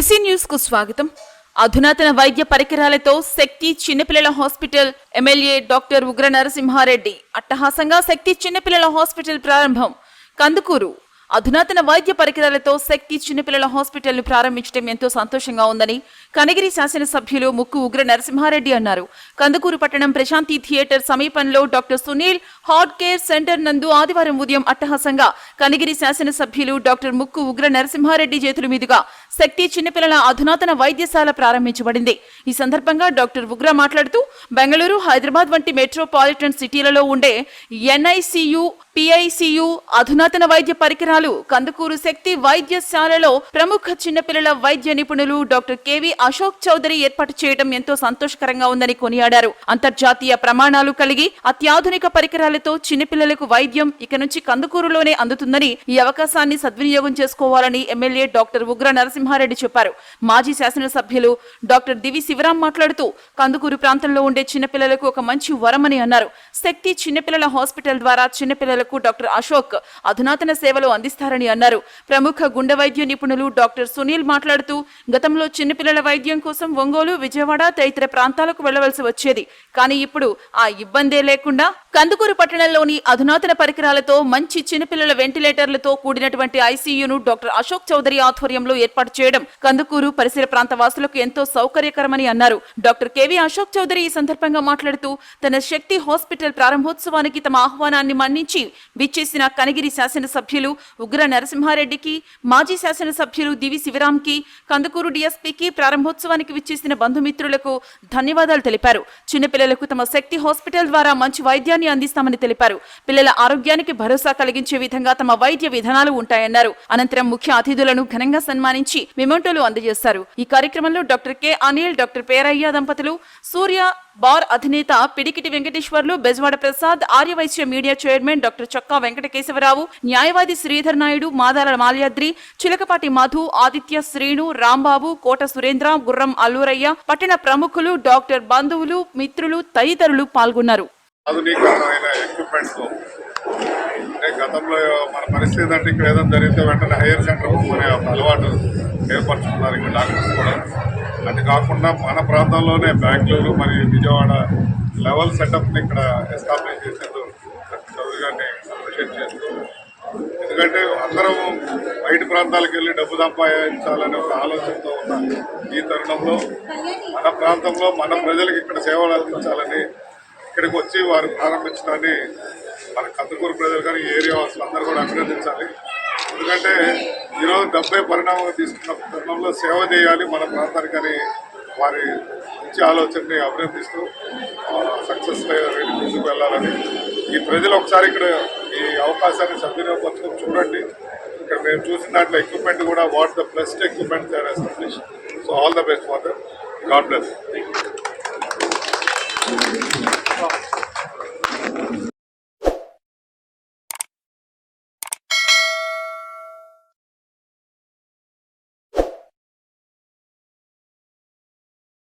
తులసి న్యూస్కు స్వాగతం. అధునాతన వైద్య పరికరాలతో శక్తి చిన్నపిల్లల హాస్పిటల్ ఎమ్మెల్యే డాక్టర్ ఉగ్ర నరసింహారెడ్డి. అట్టహాసంగా శక్తి చిన్నపిల్లల హాస్పిటల్ ప్రారంభం. కందుకూరు. అధునాతన వైద్య పరికరాలతో శక్తి చిన్నపిల్లల హాస్పిటల్ను ప్రారంభించడం ఎంతో సంతోషంగా ఉందని కనగిరి శాసనసభ్యులు ముక్కు ఉగ్ర నరసింహారెడ్డి అన్నారు. కందుకూరు పట్టణం ప్రశాంతి థియేటర్ సమీపంలో doctor Sunil heart care centre నందు ఆదివారం ఉదయం అట్టహాసంగా కనగిరి శాసనసభ్యులు డాక్టర్ ముక్కు ఉగ్ర నరసింహారెడ్డి చేతుల మీదుగా శక్తి చిన్నపిల్లల అధునాతన వైద్యశాల ప్రారంభించబడింది. ఈ సందర్భంగా డాక్టర్ ఉగ్ర మాట్లాడుతూ బెంగళూరు హైదరాబాద్ వంటి మెట్రోపాలిటన్ సిటీలలో ఉండే ఎన్ఐసియు పిఐసియు అధునాతన వైద్య పరికరాలు కందుకూరు శక్తి వైద్యశాలలో ప్రముఖ చిన్నపిల్లల వైద్య నిపుణులు డాక్టర్ కెవి అశోక్ చౌదరి ఏర్పాటు చేయడం ఎంతో సంతోషకరంగా ఉందని కొనియాడారు. అంతర్జాతీయ ప్రమాణాలు కలిగి అత్యాధునిక పరికరాలతో చిన్నపిల్లలకు వైద్యం ఇక నుంచి కందుకూరులోనే అందుతుందని ఈ అవకాశాన్ని సద్వినియోగం చేసుకోవాలని ఎమ్మెల్యే డాక్టర్ ఉగ్ర నరసింహారెడ్డి చెప్పారు. మాజీ శాసనసభ్యులు డాక్టర్ దివి శివరాం మాట్లాడుతూ కందుకూరు ప్రాంతంలో ఉండే చిన్నపిల్లలకు ఒక మంచి వరమని అన్నారు. శక్తి చిన్నపిల్లల హాస్పిటల్ ద్వారా ప్రజలకు డాక్టర్ అశోక్ అధునాతన సేవలు అందిస్తారని అన్నారు. ప్రముఖ గుండె వైద్య నిపుణులు డాక్టర్ సునీల్ మాట్లాడుతూ గతంలో చిన్నపిల్లల వైద్యం కోసం ఒంగోలు విజయవాడ తదితర ప్రాంతాలకు వెళ్ళవలసి వచ్చేది. కానీ ఇప్పుడు ఆ ఇబ్బందే లేకుండా కందుకూరు పట్టణంలోని అధునాతన పరికరాలతో మంచి చిన్నపిల్లల వెంటిలేటర్లతో కూడినటువంటి ఐసీయూను డాక్టర్ అశోక్ చౌదరి ఆధ్వర్యంలో ఏర్పాటు చేయడం కందుకూరు పరిసర ప్రాంత వాసులకు ఎంతో సౌకర్యకరమని అన్నారు. డాక్టర్ కెవి అశోక్ చౌదరి ఈ సందర్భంగా మాట్లాడుతూ తన శక్తి హాస్పిటల్ ప్రారంభోత్సవానికి తమ ఆహ్వానాన్ని మన్నించి విచ్చేసిన కనగిరి శాసనసభ్యులు ఉగ్ర నరసింహారెడ్డికి మాజీ శాసనసభ్యులు దివి శివరాంకి కందుకూరు డిఎస్పీకి ప్రారంభోత్సవానికి విచ్చేసిన బంధుమిత్రులకు ధన్యవాదాలు తెలిపారు. చిన్నపిల్లలకు తమ శక్తి హాస్పిటల్ ద్వారా మంచి వైద్యాన్ని అందిస్తామని తెలిపారు. పిల్లల ఆరోగ్యానికి భరోసా కలిగించే విధంగా తమ వైద్య విధానాలు ఉంటాయన్నారు. అనంతరం ముఖ్య అతిథులను ఘనంగా సన్మానించి మెమోటోలు అందజేశారు. ఈ కార్యక్రమంలో doctor K. Anil doctor Perayya దంపతులు సూర్య బార్ అధినేత Pidikiti Venkateswarlu Bezawada Prasad Arya Vaishya media chairman doctor Chakka Venkata Kesava Rao న్యాయవాది శ్రీధర్ నాయుడు మాదాల మాల్యాద్రి చిలకపాటి మధు ఆదిత్య శ్రీను రాంబాబు కోట సురేంద్ర గుర్రం అల్లూరయ్య పట్టణ ప్రముఖులు డాక్టర్ బంధువులు మిత్రులు తదితరులు పాల్గొన్నారు. ఆధునీకరణమైన ఎక్విప్మెంట్స్ అంటే గతంలో మన పరిస్థితి అంటే ఇక్కడ ఏదైనా జరిగితే వెంటనే హైయర్ సెంటర్ అనే ఒక అలవాటు ఏర్పరచుకున్నారు ఇక్కడ డాక్టర్స్ కూడా. అది కాకుండా మన ప్రాంతంలోనే బెంగళూరు మరియు విజయవాడ లెవెల్ సెటప్ని ఇక్కడ ఎస్టాబ్లిష్ చేసేందుకు చౌదరి గారిని అప్రిషియేట్ చేస్తూ ఎందుకంటే అందరం బయట ప్రాంతాలకు వెళ్ళి డబ్బు సంపాదించాలనే ఒక ఆలోచనతో ఉన్న ఈ తరుణంలో మన ప్రాంతంలో మన ప్రజలకు ఇక్కడ సేవలు అందించాలని ఇక్కడికి వచ్చి వారు ప్రారంభించడాన్ని మన కందుకూరు ప్రజలు కానీ ఈ ఏరియా అందరూ కూడా అభినందించాలి. ఎందుకంటే ఈరోజు డెబ్బై పరిణామం తీసుకున్న తరుణంలో సేవ చేయాలి మన ప్రాంతానికని వారి మంచి ఆలోచనని అభినందిస్తూ సక్సెస్ రేటు ముందుకు వెళ్ళాలని. ఈ ప్రజలు ఒకసారి ఇక్కడ ఈ అవకాశాన్ని సద్వినియోగపరచుకొని చూడండి. ఇక్కడ మేము చూసిన దాంట్లో ఎక్విప్మెంట్ కూడా what the best equipment they establish so all the best for them God bless